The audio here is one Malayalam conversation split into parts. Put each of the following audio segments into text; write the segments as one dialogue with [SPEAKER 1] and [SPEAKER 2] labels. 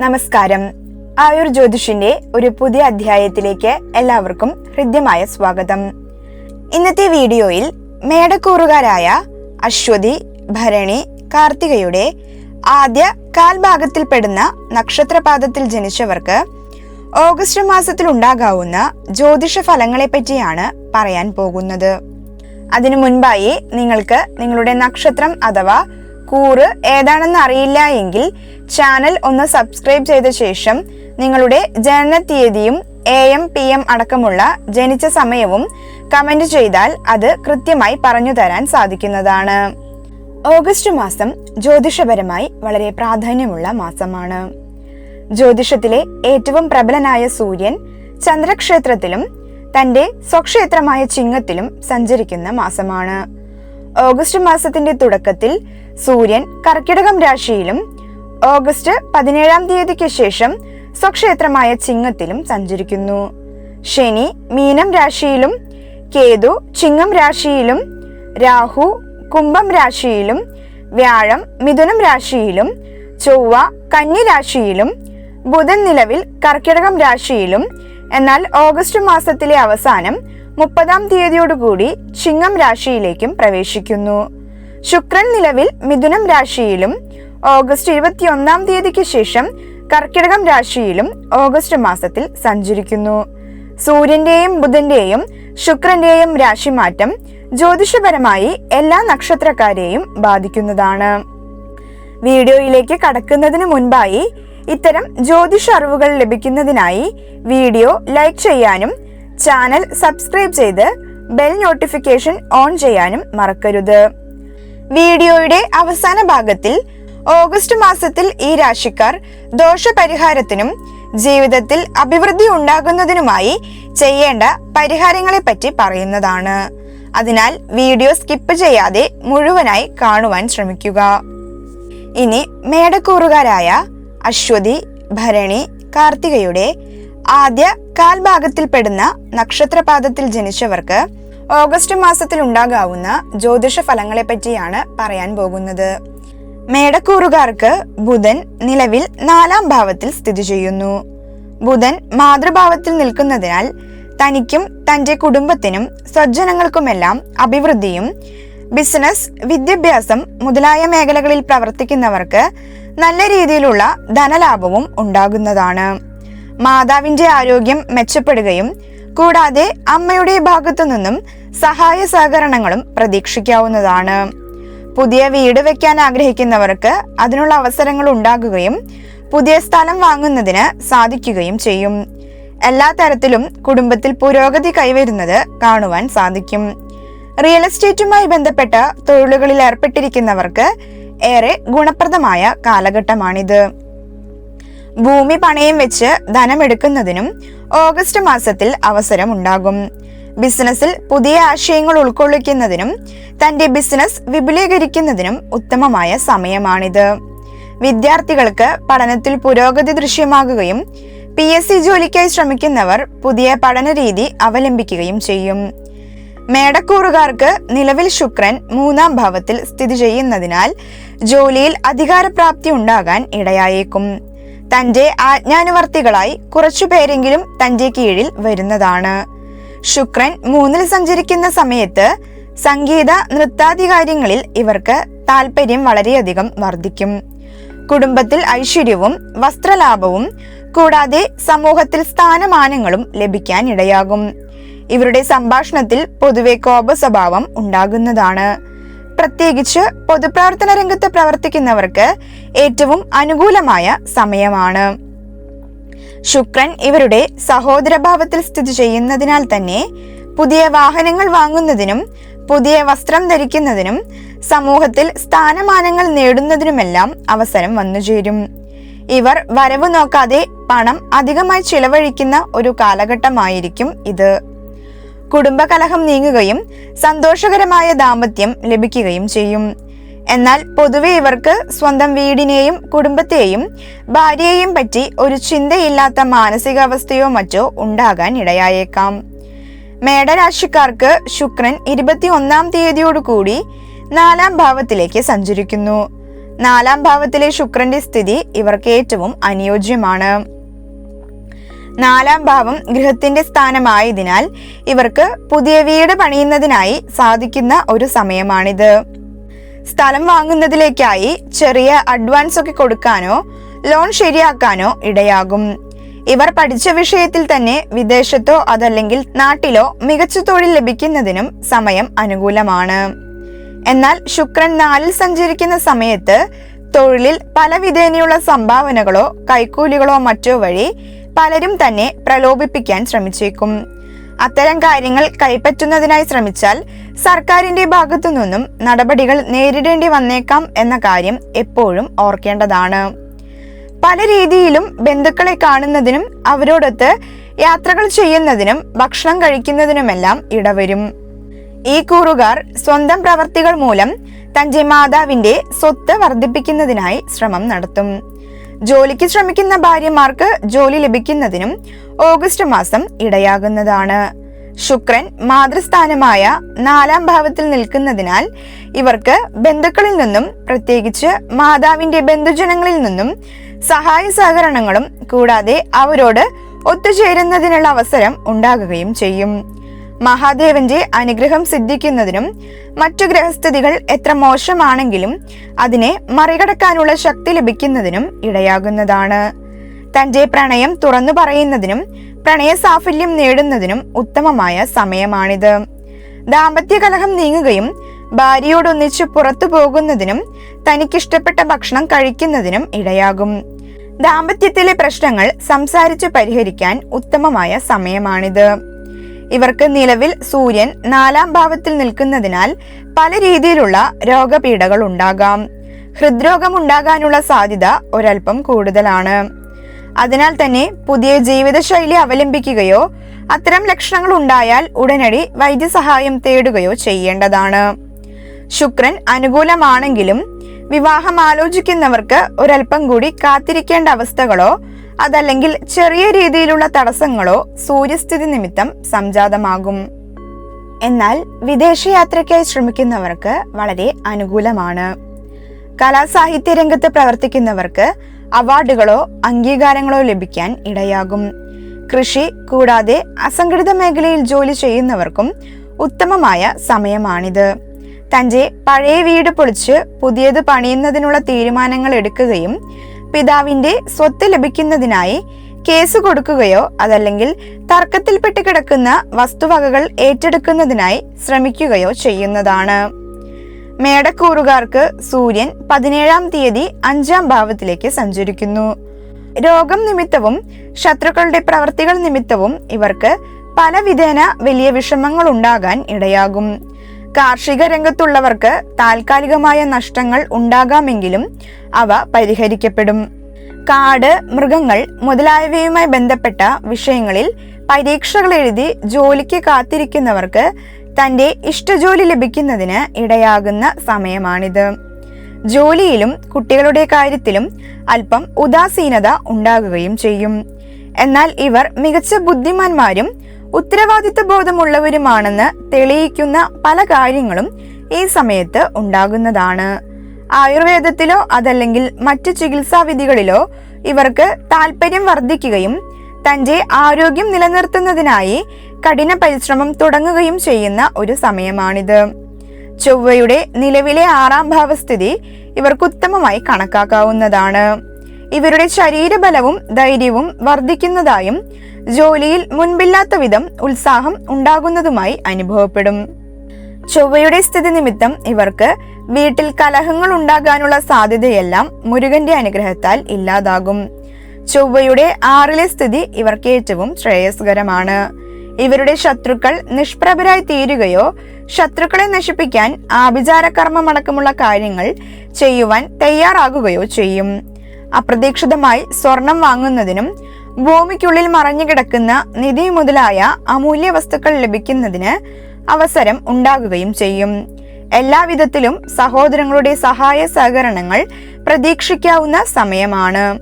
[SPEAKER 1] നമസ്കാരം. ആയുർ ജ്യോതിഷിന്റെ ഒരു പുതിയ അധ്യായത്തിലേക്ക് എല്ലാവർക്കും ഹൃദ്യമായ സ്വാഗതം. ഇന്നത്തെ വീഡിയോയിൽ മേടക്കൂറുകാരായ അശ്വതി ഭരണി കാർത്തികയുടെ ആദ്യ കാൽഭാഗത്തിൽപ്പെടുന്ന നക്ഷത്രപാദത്തിൽ ജനിച്ചവർക്ക് ഓഗസ്റ്റ് മാസത്തിൽ ഉണ്ടാകാവുന്ന ജ്യോതിഷ ഫലങ്ങളെ പറ്റിയാണ് പറയാൻ പോകുന്നത്. അതിനു മുൻപായി നിങ്ങൾക്ക് നിങ്ങളുടെ നക്ഷത്രം അഥവാ കൂറ് ഏതാണെന്ന് അറിയില്ല എങ്കിൽ ചാനൽ ഒന്ന് സബ്സ്ക്രൈബ് ചെയ്ത ശേഷം നിങ്ങളുടെ ജനന തീയതിയും എ എം പി എം അടക്കമുള്ള ജനിച്ച സമയവും കമന്റ് ചെയ്താൽ അത് കൃത്യമായി പറഞ്ഞു തരാൻ സാധിക്കുന്നതാണ്. ഓഗസ്റ്റ് മാസം ജ്യോതിഷപരമായി വളരെ പ്രാധാന്യമുള്ള മാസമാണ്. ജ്യോതിഷത്തിലെ ഏറ്റവും പ്രബലനായ സൂര്യൻ ചന്ദ്രക്ഷേത്രത്തിലും തന്റെ സ്വക്ഷേത്രമായ ചിങ്ങത്തിലും സഞ്ചരിക്കുന്ന മാസമാണ്. ഓഗസ്റ്റ് മാസത്തിന്റെ തുടക്കത്തിൽ സൂര്യൻ കർക്കിടകം രാശിയിലും ഓഗസ്റ്റ് പതിനേഴാം തീയതിക്ക് ശേഷം സ്വക്ഷേത്രമായ ചിങ്ങത്തിലും സഞ്ചരിക്കുന്നു. ശനി മീനം രാശിയിലും കേതു ചിങ്ങം രാശിയിലും രാഹു കുംഭം രാശിയിലും വ്യാഴം മിഥുനം രാശിയിലും ചൊവ്വ കന്നി രാശിയിലും ബുധൻ നിലവിൽ കർക്കിടകം രാശിയിലും. എന്നാൽ ഓഗസ്റ്റ് മാസത്തിലെ അവസാനം മുപ്പതാം തീയതിയോടുകൂടി ചിങ്ങം രാശിയിലേക്കും പ്രവേശിക്കുന്നു. ശുക്രൻ നിലവിൽ മിഥുനം രാശിയിലും ഓഗസ്റ്റ് ഇരുപത്തിയൊന്നാം തീയതിക്ക് ശേഷം കർക്കിടകം രാശിയിലും ഓഗസ്റ്റ് മാസത്തിൽ സഞ്ചരിക്കുന്നു. സൂര്യന്റെയും ബുധന്റെയും ശുക്രന്റെയും രാശിമാറ്റം ജ്യോതിഷപരമായി എല്ലാ നക്ഷത്രക്കാരെയും ബാധിക്കുന്നതാണ്. വീഡിയോയിലേക്ക് കടക്കുന്നതിന് മുൻപായി ഇത്തരം ജ്യോതിഷ അറിവുകൾ ലഭിക്കുന്നതിനായി വീഡിയോ ലൈക്ക് ചെയ്യാനും ചാനൽ സബ്സ്ക്രൈബ് ചെയ്ത് ബെൽ നോട്ടിഫിക്കേഷൻ ഓൺ ചെയ്യാനും മറക്കരുത്. വീഡിയോയുടെ അവസാന ഭാഗത്തിൽ ഓഗസ്റ്റ് മാസത്തിൽ ഈ രാശിക്കാർ ദോഷപരിഹാരത്തിനും ജീവിതത്തിൽ അഭിവൃദ്ധി ഉണ്ടാകുന്നതിനുമായി ചെയ്യേണ്ട പരിഹാരങ്ങളെ പറ്റി പറയുന്നതാണ്. അതിനാൽ വീഡിയോ സ്കിപ്പ് ചെയ്യാതെ മുഴുവനായി കാണുവാൻ ശ്രമിക്കുക. ഇനി മേടക്കൂറുകാരായ അശ്വതി ഭരണി കാർത്തികയുടെ ആദ്യ കാൽഭാഗത്തിൽപ്പെടുന്ന നക്ഷത്രപാദത്തിൽ ജനിച്ചവർക്ക് ഓഗസ്റ്റ് മാസത്തിൽ ഉണ്ടാകാവുന്ന ജ്യോതിഷ ഫലങ്ങളെ പറ്റിയാണ് പറയാൻ പോകുന്നത്. മേടക്കൂറുകാർക്ക് ബുധൻ നിലവിൽ നാലാം ഭാവത്തിൽ സ്ഥിതി ചെയ്യുന്നു. ബുധൻ മാതൃഭാവത്തിൽ നിൽക്കുന്നതിനാൽ തനിക്കും തന്റെ കുടുംബത്തിനും സജ്ജനങ്ങൾക്കുമെല്ലാം അഭിവൃദ്ധിയും ബിസിനസ് വിദ്യാഭ്യാസം മുതലായ മേഖലകളിൽ പ്രവർത്തിക്കുന്നവർക്ക് നല്ല രീതിയിലുള്ള ധനലാഭവും ഉണ്ടാകുന്നതാണ്. മാതാവിന്റെ ആരോഗ്യം മെച്ചപ്പെടുകയും കൂടാതെ അമ്മയുടെ ഭാഗത്തു നിന്നും സഹായ സഹകരണങ്ങളും പ്രതീക്ഷിക്കാവുന്നതാണ്. പുതിയ വീട് വെക്കാൻ ആഗ്രഹിക്കുന്നവർക്ക് അതിനുള്ള അവസരങ്ങൾ ഉണ്ടാകുകയും പുതിയ സ്ഥലം വാങ്ങുന്നതിന് സാധിക്കുകയും ചെയ്യും. എല്ലാ തരത്തിലും കുടുംബത്തിൽ പുരോഗതി കൈവരുന്നത് കാണുവാൻ സാധിക്കും. റിയൽ എസ്റ്റേറ്റുമായി ബന്ധപ്പെട്ട തൊഴിലുകളിൽ ഏർപ്പെട്ടിരിക്കുന്നവർക്ക് ഏറെ ഗുണപ്രദമായ കാലഘട്ടമാണിത്. ഭൂമി പണയം വെച്ച് ധനമെടുക്കുന്നതിനും ഓഗസ്റ്റ് മാസത്തിൽ അവസരമുണ്ടാകും. ബിസിനസ്സിൽ പുതിയ ആശയങ്ങൾ ഉൾക്കൊള്ളിക്കുന്നതിനും തന്റെ ബിസിനസ് വിപുലീകരിക്കുന്നതിനും ഉത്തമമായ സമയമാണിത്. വിദ്യാർത്ഥികൾക്ക് പഠനത്തിൽ പുരോഗതി ദൃശ്യമാകുകയും പി എസ് സി ജോലിക്കായി ശ്രമിക്കുന്നവർ പുതിയ പഠന രീതി അവലംബിക്കുകയും ചെയ്യും. മേടക്കൂറുകാർക്ക് നിലവിൽ ശുക്രൻ മൂന്നാം ഭാവത്തിൽ സ്ഥിതി ചെയ്യുന്നതിനാൽ ജോലിയിൽ അധികാരപ്രാപ്തി ഉണ്ടാകാൻ ഇടയായേക്കും. തന്റെ ആജ്ഞാനുവർത്തികളായി കുറച്ചുപേരെങ്കിലും തന്റെ കീഴിൽ വരുന്നതാണ്. ശുക്രൻ മൂന്നിൽ സഞ്ചരിക്കുന്ന സമയത്ത് സംഗീത നൃത്താദി കാര്യങ്ങളിൽ ഇവർക്ക് താല്പര്യം വളരെയധികം വർദ്ധിക്കും. കുടുംബത്തിൽ ഐശ്വര്യവും വസ്ത്രലാഭവും കൂടാതെ സമൂഹത്തിൽ സ്ഥാനമാനങ്ങളും ലഭിക്കാൻ ഇടയാകും. ഇവരുടെ സംഭാഷണത്തിൽ പൊതുവെ കോപ സ്വഭാവം ഉണ്ടാകുന്നതാണ്. പ്രത്യേകിച്ച് പൊതുപ്രവർത്തന രംഗത്ത് പ്രവർത്തിക്കുന്നവർക്ക് ഏറ്റവും അനുകൂലമായ സമയമാണ്. ശുക്രൻ ഇവരുടെ സഹോദരഭാവത്തിൽ സ്ഥിതി ചെയ്യുന്നതിനാൽ തന്നെ പുതിയ വാഹനങ്ങൾ വാങ്ങുന്നതിനും പുതിയ വസ്ത്രം ധരിക്കുന്നതിനും സമൂഹത്തിൽ സ്ഥാനമാനങ്ങൾ നേടുന്നതിനുമെല്ലാം അവസരം വന്നുചേരും ഇവർ വരവ് നോക്കാതെ പണം അധികമായി ചിലവഴിക്കുന്ന ഒരു കാലഘട്ടമായിരിക്കും ഇത്. കുടുംബകലഹം നീങ്ങുകയും സന്തോഷകരമായ ദാമ്പത്യം ലഭിക്കുകയും ചെയ്യും. എന്നാൽ പൊതുവെ ഇവർക്ക് സ്വന്തം വീടിനെയും കുടുംബത്തെയും ഭാര്യയെയും പറ്റി ഒരു ചിന്തയില്ലാത്ത മാനസികാവസ്ഥയോ മറ്റോ ഉണ്ടാകാൻ ഇടയായേക്കാം. മേടരാശിക്കാർക്ക് ശുക്രൻ ഇരുപത്തി ഒന്നാം തീയതിയോടുകൂടി നാലാം ഭാവത്തിലേക്ക് സഞ്ചരിക്കുന്നു. നാലാം ഭാവത്തിലെ ശുക്രന്റെ സ്ഥിതി ഇവർക്ക് ഏറ്റവും അനുയോജ്യമാണ്. നാലാം ഭാവം ഗൃഹത്തിന്റെ സ്ഥാനമായതിനാൽ ഇവർക്ക് പുതിയ വീട് പണിയുന്നതിനായി സാധിക്കുന്ന ഒരു സമയമാണിത്. സ്ഥലം വാങ്ങുന്നതിലേക്കായി ചെറിയ അഡ്വാൻസ് ഒക്കെ കൊടുക്കാനോ ലോൺ ശരിയാക്കാനോ ഇടയാകും. ഇവർ പഠിച്ച വിഷയത്തിൽ തന്നെ വിദേശത്തോ അതല്ലെങ്കിൽ നാട്ടിലോ മികച്ച തൊഴിൽ ലഭിക്കുന്നതിനും സമയം അനുകൂലമാണ്. എന്നാൽ ശുക്രൻ നാലിൽ സഞ്ചരിക്കുന്ന സമയത്ത് തൊഴിലിൽ പല വിധേനയുള്ള സംഭാവനകളോ കൈക്കൂലികളോ മറ്റോ വഴി പലരും തന്നെ പ്രലോഭിപ്പിക്കാൻ ശ്രമിച്ചേക്കും. അത്തരം കാര്യങ്ങൾ കൈപ്പറ്റുന്നതിനായി ശ്രമിച്ചാൽ സർക്കാരിന്റെ ഭാഗത്തു നിന്നും നടപടികൾ നേരിടേണ്ടി വന്നേക്കാം എന്ന കാര്യം എപ്പോഴും ഓർക്കേണ്ടതാണ്. പല രീതിയിലും ബന്ധുക്കളെ കാണുന്നതിനും അവരോടൊത്ത് യാത്രകൾ ചെയ്യുന്നതിനും ഭക്ഷണം കഴിക്കുന്നതിനുമെല്ലാം ഇടവരും. ഈ കൂറുകാർ സ്വന്തം പ്രവർത്തികൾ മൂലം തന്റെ മാതാവിന്റെ സ്വത്ത് വർദ്ധിപ്പിക്കുന്നതിനായി ശ്രമം നടത്തും. ജോലിക്ക് ശ്രമിക്കുന്ന ഭാര്യമാർക്ക് ജോലി ലഭിക്കുന്നതിനും ഓഗസ്റ്റ് മാസം ഇടയാകുന്നതാണ്. ശുക്രൻ മാതൃസ്ഥാനമായ നാലാം ഭാവത്തിൽ നിൽക്കുന്നതിനാൽ ഇവർക്ക് ബന്ധുക്കളിൽ നിന്നും പ്രത്യേകിച്ച് മാതാവിന്റെ ബന്ധുജനങ്ങളിൽ നിന്നും സഹായ സഹകരണങ്ങളും കൂടാതെ അവരോട് ഒത്തുചേരുന്നതിനുള്ള അവസരം ഉണ്ടാകുകയും ചെയ്യും. മഹാദേവന്റെ അനുഗ്രഹം സിദ്ധിക്കുന്നതിനും മറ്റു ഗ്രഹസ്ഥിതികൾ എത്ര മോശമാണെങ്കിലും അതിനെ മറികടക്കാനുള്ള ശക്തി ലഭിക്കുന്നതിനും ഇടയാകുന്നതാണ്. തന്റെ പ്രണയം തുറന്നു പറയുന്നതിനും പ്രണയ സാഫല്യം നേടുന്നതിനും ഉത്തമമായ സമയമാണിത്. ദാമ്പത്യ കലഹം നീങ്ങുകയും ഭാര്യയോടൊന്നിച്ച് പുറത്തു പോകുന്നതിനും തനിക്കിഷ്ടപ്പെട്ട ഭക്ഷണം കഴിക്കുന്നതിനും ഇടയാകും. ദാമ്പത്യത്തിലെ പ്രശ്നങ്ങൾ സംസാരിച്ച് പരിഹരിക്കാൻ ഉത്തമമായ സമയമാണിത്. ഇവർക്ക് നിലവിൽ സൂര്യൻ നാലാം ഭാവത്തിൽ നിൽക്കുന്നതിനാൽ പല രീതിയിലുള്ള രോഗപീഠകൾ ഉണ്ടാകാം. ഹൃദ്രോഗം ഉണ്ടാകാനുള്ള സാധ്യത ഒരൽപ്പം കൂടുതലാണ്. അതിനാൽ തന്നെ പുതിയ ജീവിതശൈലി അവലംബിക്കുകയോ അത്തരം ലക്ഷണങ്ങൾ ഉണ്ടായാൽ ഉടനടി വൈദ്യസഹായം തേടുകയോ ചെയ്യേണ്ടതാണ്. ശുക്രൻ അനുകൂലമാണെങ്കിലും വിവാഹം ആലോചിക്കുന്നവർക്ക് ഒരൽപ്പം കൂടി കാത്തിരിക്കേണ്ട അവസ്ഥകളോ അതല്ലെങ്കിൽ ചെറിയ രീതിയിലുള്ള തടസ്സങ്ങളോ സൂര്യസ്ഥിതി നിമിത്തം സംജാതമാകും. എന്നാൽ വിദേശയാത്രയ്ക്കായി ശ്രമിക്കുന്നവർക്ക് വളരെ അനുകൂലമാണ്. കലാസാഹിത്യ രംഗത്ത് പ്രവർത്തിക്കുന്നവർക്ക് അവാർഡുകളോ അംഗീകാരങ്ങളോ ലഭിക്കാൻ ഇടയാകും. കൃഷി കൂടാതെ അസംഘടിത മേഖലയിൽ ജോലി ചെയ്യുന്നവർക്കും ഉത്തമമായ സമയമാണിത്. തന്റെ പഴയ വീട് പൊളിച്ച് പുതിയത് പണിയുന്നതിനുള്ള തീരുമാനങ്ങൾ എടുക്കുകയും പിതാവിന്റെ സ്വത്ത് ലഭിക്കുന്നതിനായി കേസ് കൊടുക്കുകയോ അതല്ലെങ്കിൽ തർക്കത്തിൽപ്പെട്ട് കിടക്കുന്ന വസ്തുവകകൾ ഏറ്റെടുക്കുന്നതിനായി ശ്രമിക്കുകയോ ചെയ്യുന്നതാണ്. മേടക്കൂറുകാർക്ക് സൂര്യൻ പതിനേഴാം തീയതി അഞ്ചാം ഭാവത്തിലേക്ക് സഞ്ചരിക്കുന്നു. രോഗം നിമിത്തവും ശത്രുക്കളുടെ പ്രവർത്തികൾ നിമിത്തവും ഇവർക്ക് പലവിധേന വലിയ വിഷമങ്ങൾ ഉണ്ടാകാൻ ഇടയാകും. കാർഷിക രംഗത്തുള്ളവർക്ക് താൽക്കാലികമായ നഷ്ടങ്ങൾ ഉണ്ടാകാമെങ്കിലും അവ പരിഹരിക്കപ്പെടും. കാട് മൃഗങ്ങൾ മുതലായവയുമായി ബന്ധപ്പെട്ട വിഷയങ്ങളിൽ പരീക്ഷകൾ എഴുതി ജോലിക്ക് കാത്തിരിക്കുന്നവർക്ക് തന്റെ ഇഷ്ടജോലി ലഭിക്കുന്നതിന് ഇടയാകുന്ന സമയമാണിത്. ജോലിയിലും കുട്ടികളുടെ കാര്യത്തിലും അല്പം ഉദാസീനത ഉണ്ടാകുകയും ചെയ്യും. എന്നാൽ ഇവർ മികച്ച ബുദ്ധിമാന്മാരും ഉത്തരവാദിത്ത ബോധമുള്ളവരുമാണെന്ന് തെളിയിക്കുന്ന പല കാര്യങ്ങളും ഈ സമയത്ത് ഉണ്ടാകുന്നതാണ്. ആയുർവേദത്തിലോ അതല്ലെങ്കിൽ മറ്റു ചികിത്സാ വിധികളിലോ ഇവർക്ക് താല്പര്യം വർദ്ധിക്കുകയും തന്റെ ആരോഗ്യം നിലനിർത്തുന്നതിനായി കഠിന പരിശ്രമം തുടങ്ങുകയും ചെയ്യുന്ന ഒരു സമയമാണിത്. ചൊവ്വയുടെ നിലവിലെ ആറാം ഭാവസ്ഥിതി ഇവർക്ക് ഉത്തമമായി കണക്കാക്കാവുന്നതാണ്. ഇവരുടെ ശരീരബലവും ധൈര്യവും വർദ്ധിക്കുന്നതായും ജോലിയിൽ മുൻപില്ലാത്ത വിധം ഉത്സാഹം ഉണ്ടാകുന്നതുമായി അനുഭവപ്പെടും. ചൊവ്വയുടെ സ്ഥിതി നിമിത്തം ഇവർക്ക് വീട്ടിൽ കലഹങ്ങൾ ഉണ്ടാകാനുള്ള സാധ്യതയെല്ലാം മുരുകന്റെ അനുഗ്രഹത്താൽ ഇല്ലാതാകും. ചൊവ്വയുടെ ആറിലെ സ്ഥിതി ഇവർക്ക് ഏറ്റവും ശ്രേയസ്കരമാണ്. ഇവരുടെ ശത്രുക്കൾ നിഷ്പ്രഭരായി തീരുകയോ ശത്രുക്കളെ നശിപ്പിക്കാൻ ആഭിചാര കർമ്മമടക്കമുള്ള കാര്യങ്ങൾ ചെയ്യുവാൻ തയ്യാറാകുകയോ ചെയ്യും. അപ്രതീക്ഷിതമായി സ്വർണം വാങ്ങുന്നതിനും ഭൂമിക്കുള്ളിൽ മറഞ്ഞു കിടക്കുന്ന നിധി മുതലായ അമൂല്യ വസ്തുക്കൾ ലഭിക്കുന്നതിന് അവസരം ഉണ്ടാകുകയും ചെയ്യും. എല്ലാവിധത്തിലും സഹോദരങ്ങളുടെ സഹായ സഹകരണങ്ങൾ പ്രതീക്ഷിക്കാവുന്ന സമയമാണ്.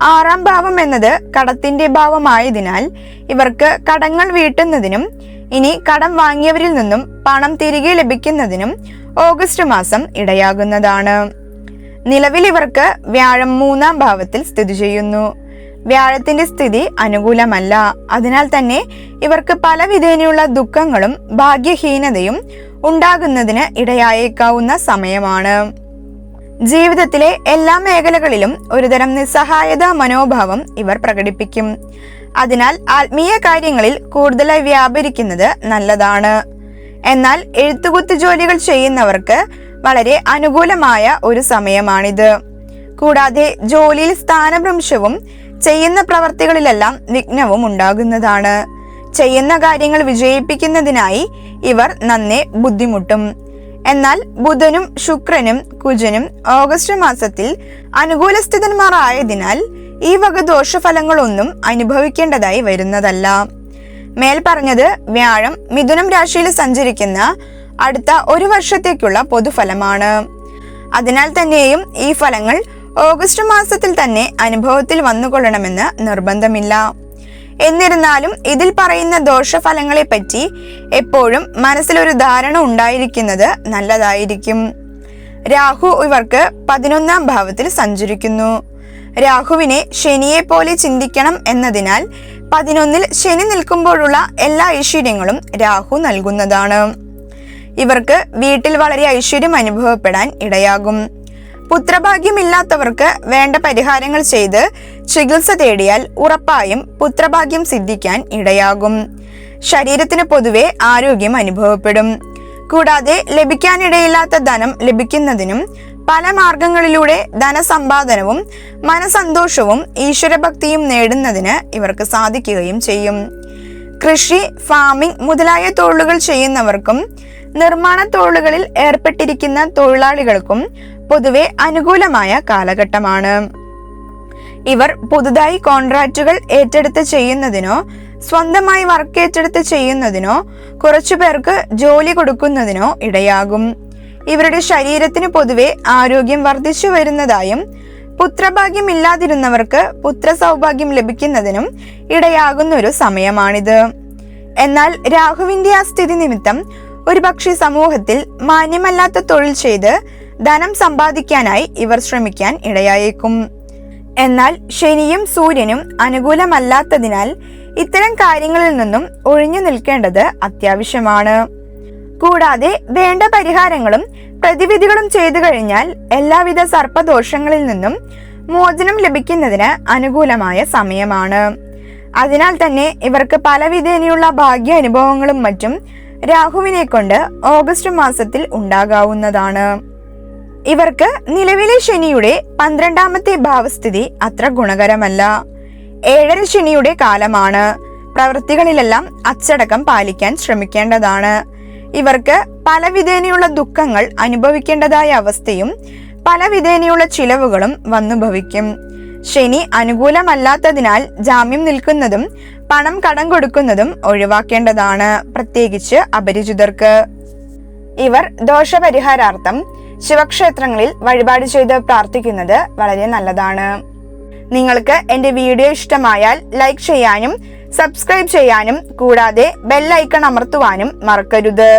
[SPEAKER 1] ആറാം ഭാവം എന്നത് കടത്തിന്റെ ഭാവമായതിനാൽ ഇവർക്ക് കടങ്ങൾ വീട്ടുന്നതിനും ഇനി കടം വാങ്ങിയവരിൽ നിന്നും പണം തിരികെ ലഭിക്കുന്നതിനും ഓഗസ്റ്റ് മാസം ഇടയാകുന്നതാണ്. നിലവിൽ ഇവർക്ക് വ്യാഴം മൂന്നാം ഭാവത്തിൽ സ്ഥിതി ചെയ്യുന്നു. വ്യാഴത്തിന്റെ സ്ഥിതി അനുകൂലമല്ല. അതിനാൽ തന്നെ ഇവർക്ക് പല വിധേനയുള്ള ദുഃഖങ്ങളും ഭാഗ്യഹീനതയും ഉണ്ടാകുന്നതിന് ഇടയായേക്കാവുന്ന സമയമാണ്. ജീവിതത്തിലെ എല്ലാ മേഖലകളിലും ഒരുതരം നിസ്സഹായത മനോഭാവം ഇവർ പ്രകടിപ്പിക്കും. അതിനാൽ ആത്മീയ കാര്യങ്ങളിൽ കൂടുതലായി വ്യാപരിക്കുന്നത് നല്ലതാണ്. എന്നാൽ എഴുത്തുകുത്ത് ജോലികൾ ചെയ്യുന്നവർക്ക് വളരെ അനുകൂലമായ ഒരു സമയമാണിത്. കൂടാതെ ജോലിയിൽ സ്ഥാനഭ്രംശവും ചെയ്യുന്ന പ്രവർത്തികളിലെല്ലാം വിഘ്നവും ഉണ്ടാകുന്നതാണ്. ചെയ്യുന്ന കാര്യങ്ങൾ വിജയിപ്പിക്കുന്നതിനായി ഇവർ നന്നെ ബുദ്ധിമുട്ടും. എന്നാൽ ബുധനും ശുക്രനും കുജനും ഓഗസ്റ്റ് മാസത്തിൽ അനുകൂല സ്ഥിതന്മാർ ആയതിനാൽ ഈ വക ദോഷഫലങ്ങളൊന്നും അനുഭവിക്കേണ്ടതായി വരുന്നതല്ല. മേൽ പറഞ്ഞത് വ്യാഴം മിഥുനം രാശിയിൽ സഞ്ചരിക്കുന്ന അടുത്ത ഒരു വർഷത്തേക്കുള്ള പൊതുഫലമാണ്. അതിനാൽ തന്നെയും ഈ ഫലങ്ങൾ ഓഗസ്റ്റ് മാസത്തിൽ തന്നെ അനുഭവത്തിൽ വന്നുകൊള്ളണമെന്ന് നിർബന്ധമില്ല. എന്നിരുന്നാലും ഇതിൽ പറയുന്ന ദോഷഫലങ്ങളെ പറ്റി എപ്പോഴും മനസ്സിലൊരു ധാരണ ഉണ്ടായിരിക്കുന്നത് നല്ലതായിരിക്കും. രാഹു ഇവർക്ക് പതിനൊന്നാം ഭാവത്തിൽ സഞ്ചരിക്കുന്നു. രാഹുവിനെ ശനിയെ പോലെ ചിന്തിക്കണം എന്നതിനാൽ പതിനൊന്നിൽ ശനി നിൽക്കുമ്പോഴുള്ള എല്ലാ ഐശ്വര്യങ്ങളും രാഹു നൽകുന്നതാണ്. ഇവർക്ക് വീട്ടിൽ വളരെ ഐശ്വര്യം അനുഭവപ്പെടാൻ ഇടയാകും. പുത്രഭാഗ്യമില്ലാത്തവർക്ക് വേണ്ട പരിഹാരങ്ങൾ ചെയ്ത് ചികിത്സ തേടിയാൽ ഉറപ്പായും പുത്രഭാഗ്യം സിദ്ധിക്കാൻ ഇടയാകും. ശരീരത്തിന് പൊതുവെ ആരോഗ്യം അനുഭവപ്പെടും. കൂടാതെ ലഭിക്കാനിടയില്ലാത്ത ധനം ലഭിക്കുന്നതിനും പല മാർഗങ്ങളിലൂടെ ധനസമ്പാദനവും മനസന്തോഷവും ഈശ്വരഭക്തിയും നേടുന്നതിന് ഇവർക്ക് സാധിക്കുകയും ചെയ്യും. കൃഷി ഫാമിംഗ് മുതലായ തൊഴിലുകൾ ചെയ്യുന്നവർക്കും നിർമ്മാണ തൊഴിലുകളിൽ ഏർപ്പെട്ടിരിക്കുന്ന തൊഴിലാളികൾക്കും പൊതുവെ അനുകൂലമായ കാലഘട്ടമാണ്. ഇവർ പുതുതായി കോൺട്രാക്റ്റുകൾ ഏറ്റെടുത്ത് ചെയ്യുന്നതിനോ സ്വന്തമായി വർക്ക് ഏറ്റെടുത്ത് ചെയ്യുന്നതിനോ കുറച്ചു പേർക്ക് ജോലി കൊടുക്കുന്നതിനോ ഇടയാകും. ഇവരുടെ ശരീരത്തിന് പൊതുവെ ആരോഗ്യം വർദ്ധിച്ചു വരുന്നതായും പുത്രഭാഗ്യം ഇല്ലാതിരുന്നവർക്ക് പുത്ര സൗഭാഗ്യം ലഭിക്കുന്നതിനും ഇടയാകുന്ന ഒരു സമയമാണിത്. എന്നാൽ രാഹുവിന്റെ ആ സ്ഥിതി നിമിത്തം ഒരുപക്ഷെ സമൂഹത്തിൽ മാന്യമല്ലാത്ത തൊഴിൽ ചെയ്ത് ധനം സമ്പാദിക്കാനായി ഇവർ ശ്രമിക്കാൻ ഇടയായേക്കും. എന്നാൽ ശനിയും സൂര്യനും അനുകൂലമല്ലാത്തതിനാൽ ഇത്തരം കാര്യങ്ങളിൽ നിന്നും ഒഴിഞ്ഞു നിൽക്കേണ്ടത് അത്യാവശ്യമാണ്. കൂടാതെ വേണ്ട പരിഹാരങ്ങളും പ്രതിവിധികളും ചെയ്തു കഴിഞ്ഞാൽ എല്ലാവിധ സർപ്പദോഷങ്ങളിൽ നിന്നും മോചനം ലഭിക്കുന്നതിന് അനുകൂലമായ സമയമാണ്. അതിനാൽ തന്നെ ഇവർക്ക് പലവിധേനയുള്ള ഭാഗ്യ അനുഭവങ്ങളും മറ്റും രാഹുവിനെ കൊണ്ട് ഓഗസ്റ്റ് മാസത്തിൽ ഉണ്ടാകാവുന്നതാണ്. ഇവർക്ക് നിലവിലെ ശനിയുടെ പന്ത്രണ്ടാമത്തെ ഭാവസ്ഥിതി അത്ര ഗുണകരമല്ല. ഏഴര ശനിയുടെ കാലമാണ്. പ്രവൃത്തികളിലെല്ലാം അച്ചടക്കം പാലിക്കാൻ ശ്രമിക്കേണ്ടതാണ്. ഇവർക്ക് പലവിധേനയുള്ള ദുഃഖങ്ങൾ അനുഭവിക്കേണ്ടതായ അവസ്ഥയും പലവിധേനയുള്ള ചിലവുകളും വന്നു ഭവിക്കും ശനി അനുകൂലമല്ലാത്തതിനാൽ ജാമ്യം നിൽക്കുന്നതും പണം കടം കൊടുക്കുന്നതും ഒഴിവാക്കേണ്ടതാണ് പ്രത്യേകിച്ച് അപരിചിതർക്ക്. ഇവർ ദോഷപരിഹാരാർത്ഥം ശിവക്ഷേത്രങ്ങളിൽ വഴിപാട് ചെയ്ത് പ്രാർത്ഥിക്കുന്നത് വളരെ നല്ലതാണ്. നിങ്ങൾക്ക് എന്റെ വീഡിയോ ഇഷ്ടമായാൽ ലൈക്ക് ചെയ്യാനും സബ്സ്ക്രൈബ് ചെയ്യാനും കൂടാതെ ബെല്ലൈക്കൺ അമർത്തുവാനും മറക്കരുത്.